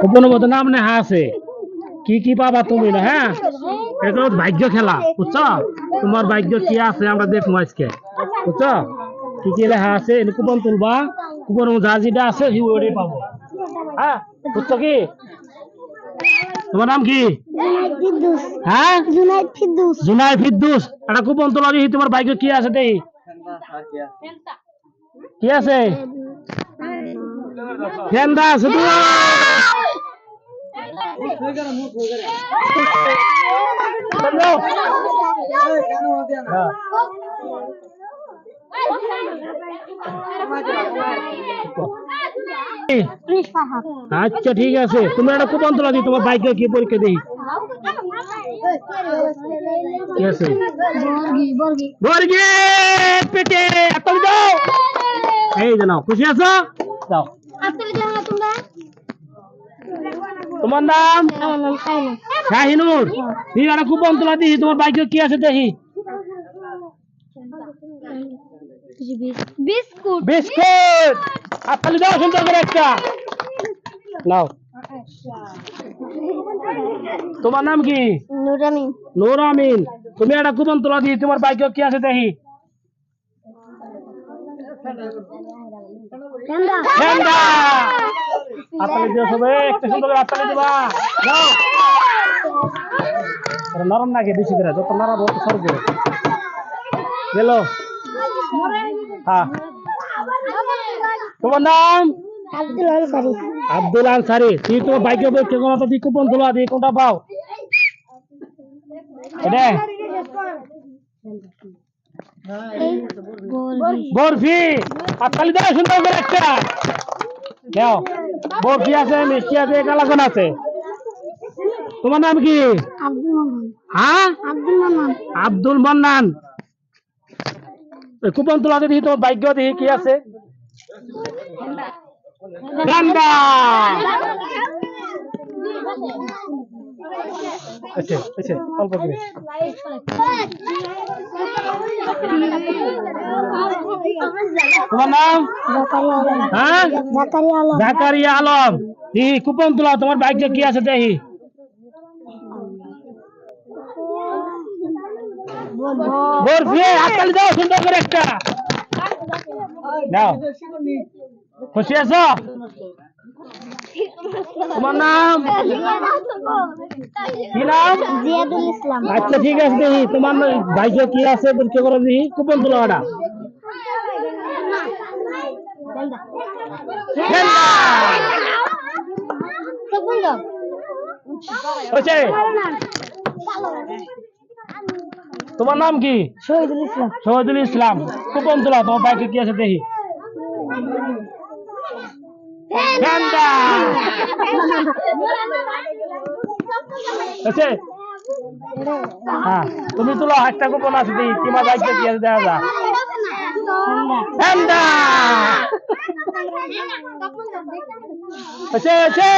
গোপনের নাম নেহা আছে। কি কি পাবা তুমি না হ্যাঁ? এটা ভাগ্য খেলা বুঝছ? তোমার ভাগ্য কি আছে আমরা দেখব আজকে বুঝছ? কি কি লেখা আছে? কুপন তুলবা। মধ্যে যা যেটা আছে সেই ওটাই পাবো। হ্যাঁ? বুঝছ কি? তোমার নাম কি? হ্যাঁ? জুনাই ফিদ্দুস একটা কুপন তোলা দিই তোমার ভাগ্য কি আছে দেখি। কি আছে? গেন্দা আছে আচ্ছা ঠিক আছে। তুমি একটা কুপন তোলা দিই তোমার ভাগ্য কি পরীক্ষা দিই কি আছে। এই যে নাও, খুশি আছো? জানো তোমরা নাম? শাহিনুর। তুই একটা কুপন তোলা দিই তোমার ভাগ্য কি আছে দেখি? বিস্কুট। বিস্কুট! আত্মলি দাও সুন্দর করে একটা। নাও। তোমার নাম কি? নুরামিন। নূর আমিন তুমি একটা কুপন তোলা দিই তোমার ভাগ্য কি আছে দেখি? গেন্দা হাততালি দিও সবাই একটা সুন্দর হাততালি দিবা। নরম নাকি বেশি করে, যত নরম তত সরু গেল। হ্যাঁ। তোমার নাম? আব্দুল আনসারি আব্দুল আনসারি তুই তোমার বাইকে বইকে কোনো তো কুপন তোলা দিয়ে কোনটা পাও? বরফি। হাততালি দাও সুন্দর করে একটা। দাও। বরফি আছে? মিষ্টি আছে? কালাকন আছে? তোমার নাম কি? হ্যাঁ? আব্দুল মান্নান। কুপন তোলাতে দেখি তোমার ভাগ্য দেখি কি আছে। গান্ডা আচ্ছা আচ্ছা অল্প করে। তোমার নাম? হ্যাঁ? জাকারিয়া আলম। কুপন তোলা তোমার ভাগ্য কি আছে দেখি। বরফি হাততালি দাও সুন্দর করে একটা। দাও। খুশি আছো? তোমার নাম? নাম জিয়াদুল ইসলাম আচ্ছা ঠিক আছে দেখি তোমার ভাইকে কি আছে পরীক্ষা করে দেখি কুপন তোলা ওটা হয়েছে তোমার নাম কি শহীদুল ইসলাম শহীদুল ইসলাম কুপন তোলা তোমার ভাইকে কি আছে দেখি গান্ডা হয়েছে হ্যাঁ তুমি তুলো হাতটা গোপন আছে, দি তোমার ভাইকে কি আছে, দেখা যা গান্ডা আছে হয়েছে